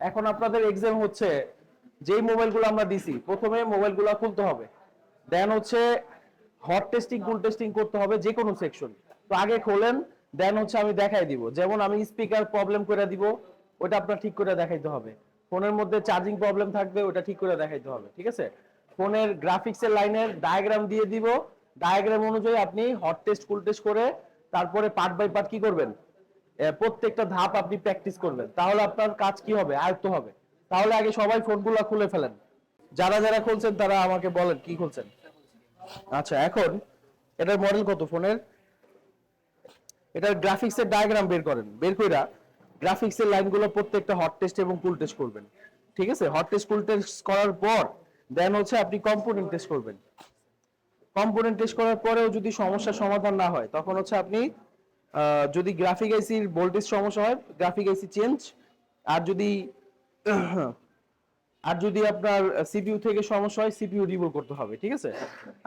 এখন আপনাদের এক্সাম হচ্ছে, যেই মোবাইলগুলো আমরা দিছি, প্রথমে মোবাইলগুলো খুলতে হবে। দেন হচ্ছে হট টেস্টিং কুল টেস্টিং করতে হবে যে কোনো সেকশন তো আগে খোলেন দেন হচ্ছে আমি দেখাই দিব। যেমন আমি স্পিকার প্রবলেম করে দিব, ওটা আপনার ঠিক করে দেখাইতে হবে। ফোনের মধ্যে চার্জিং প্রবলেম থাকবে, ওটা ঠিক করে দেখাইতে হবে, ঠিক আছে? ফোনের গ্রাফিক্সের লাইনের ডায়াগ্রাম দিয়ে দিব। ডায়াগ্রাম অনুযায়ী আপনি হট টেস্ট কুল টেস্ট করে তারপরে পার্ট বাই পার্ট কি করবেন? প্রত্যেকটা ধাপ আপনি প্র্যাকটিস করবেন। তাহলে আপনার কাজ কি হবে? আয়ত্ত হবে। তাহলে আগে সবাই ফোনগুলো খুলে ফেলেন। যারা যারা খুলছেন তারা আমাকে বলেন, কি খুলছেন? আচ্ছা এখন এটার মডেল কত ফোনের? এটার গ্রাফিক্সের ডায়াগ্রাম বের করেন। বের কইরা গ্রাফিক্সের লাইনগুলো প্রত্যেকটা হট টেস্ট এবং কুল টেস্ট করবেন। ঠিক আছে? হট টেস্ট কুল টেস্ট করার পর দেন হচ্ছে আপনি কম্পোনেন্ট টেস্ট করবেন। কম্পোনেন্ট টেস্ট করার পরেও যদি সমস্যার সমাধান না হয়, তখন হচ্ছে আপনি যদি গ্রাফিক আইসির ভোল্টেজ সমস্যা হয় গ্রাফিক আইসি চেঞ্জ আর যদি আর যদি আপনার সিপিউ থেকে সমস্যা হয় সিপিউ রিমুভ করতে হবে, ঠিক আছে?